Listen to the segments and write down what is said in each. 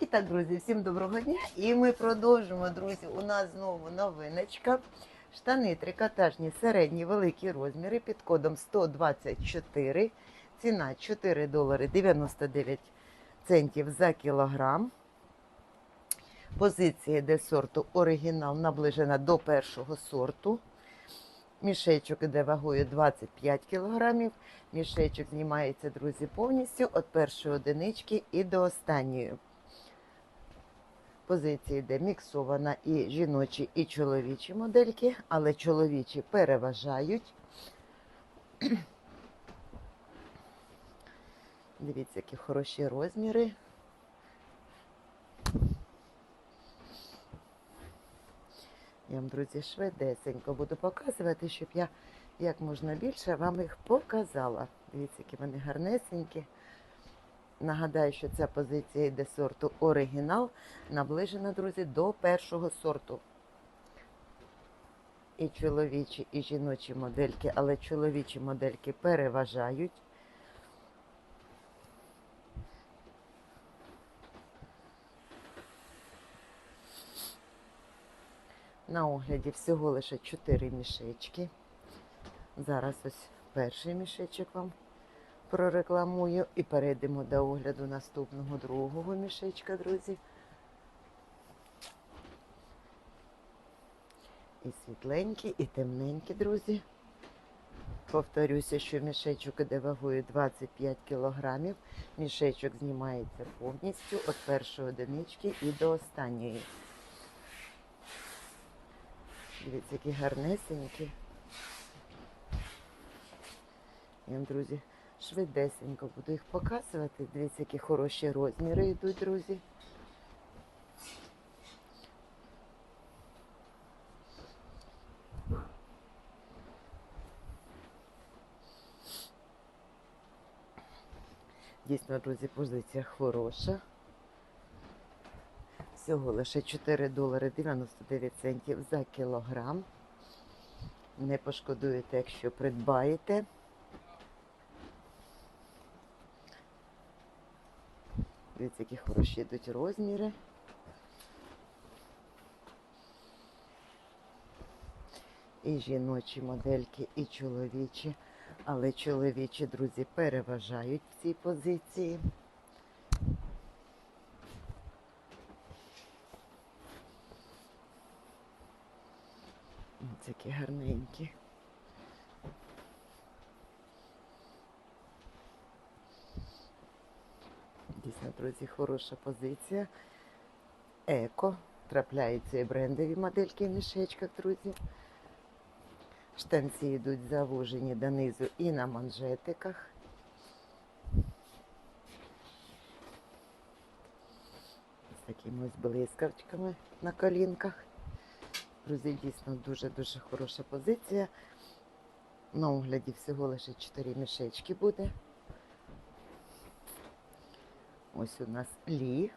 І так, друзі, всім доброго дня. І ми продовжимо, друзі. У нас знову новиночка. Штани трикотажні, середні, великі розміри під кодом 124. Ціна 4 долари 99 центів за кілограм. Позиція йде сорту оригінал наближена до першого сорту. Мішечок іде вагою 25 кілограмів. Мішечок знімається, друзі, повністю від першої одинички і до останньої. Позиція йде міксована і жіночі, і чоловічі модельки, але чоловічі переважають. Дивіться, які хороші розміри. Я вам, друзі, швидесенько буду показувати, щоб я як можна більше вам їх показала. Дивіться, які вони гарнесенькі. Нагадаю, що ця позиція йде сорту оригінал, наближена, друзі, до першого сорту. І чоловічі, і жіночі модельки, але чоловічі модельки переважають. На огляді всього лише 4 мішечки. Зараз ось перший мішечок вам прорекламую і перейдемо до огляду наступного другого мішечка, друзі. І світленькі, і темненькі, друзі. Повторюся, що мішечок іде вагою 25 кілограмів. Мішечок знімається повністю від першої одинички і до останньої. Дивіться, які гарнесенькі. Я вам, друзі, швидесенько буду їх показувати. Дивіться, які хороші розміри йдуть, друзі. Дійсно, друзі, позиція хороша. Всього лише 4 долари 99 центів за кілограм. Не пошкодуєте, якщо придбаєте. Дивіться, які хороші йдуть розміри. І жіночі модельки, і чоловічі. Але чоловічі, друзі, переважають в цій позиції. Ось Такі гарненькі. Дійсно, друзі, хороша позиція. Еко. Трапляються і брендові модельки в мішечках, друзі. Штанці йдуть завужені донизу і на манжетиках. З такими ось блискавчиками на колінках. Друзі, дійсно дуже-дуже хороша позиція. На огляді всього лише 4 мішечки буде. Ось у нас лі.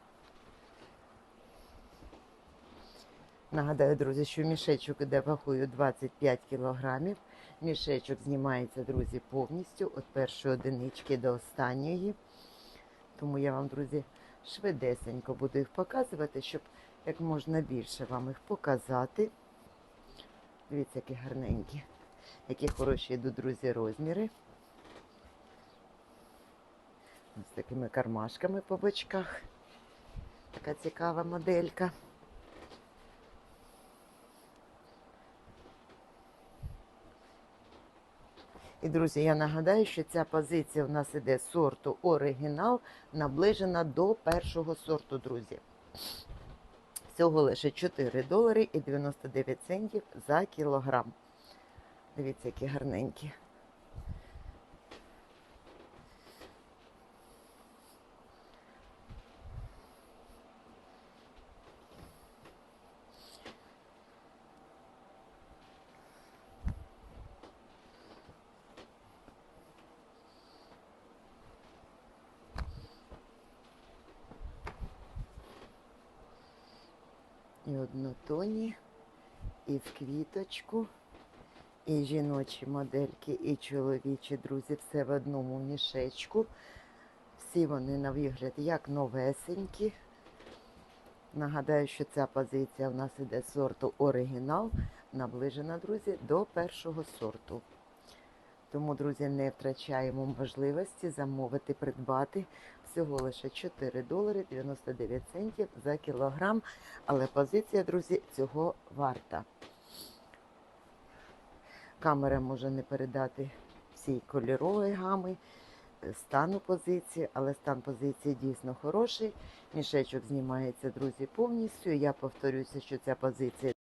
Нагадаю, друзі, що мішечок іде вагою 25 кілограмів. Мішечок знімається, друзі, повністю від першої одинички до останньої. Тому я вам, друзі, швидесенько буду їх показувати, щоб як можна більше вам їх показати. Дивіться, які гарненькі, які хороші йдуть, друзі, розміри. Ось такими кармашками по бочках. Така цікава моделька. І, друзі, я нагадаю, що ця позиція у нас іде з сорту оригінал, наближена до першого сорту, друзі. Всього лише 4 долари і 99 центів за кілограм. Дивіться, які гарненькі. І однотонні, і в квіточку, і жіночі модельки, і чоловічі, друзі, все в одному мішечку. Всі вони на вигляд як новесенькі. Нагадаю, що ця позиція у нас іде сорту оригінал, наближена, друзі, до першого сорту. Тому, друзі, не втрачаємо можливості замовити, придбати всього лише 4 долари 99 центів за кілограм. Але позиція, друзі, цього варта. Камера може не передати всій кольорової гами, е, стану позиції, але стан позиції дійсно хороший. Мішечок знімається, друзі, повністю. Я повторюся, що ця позиція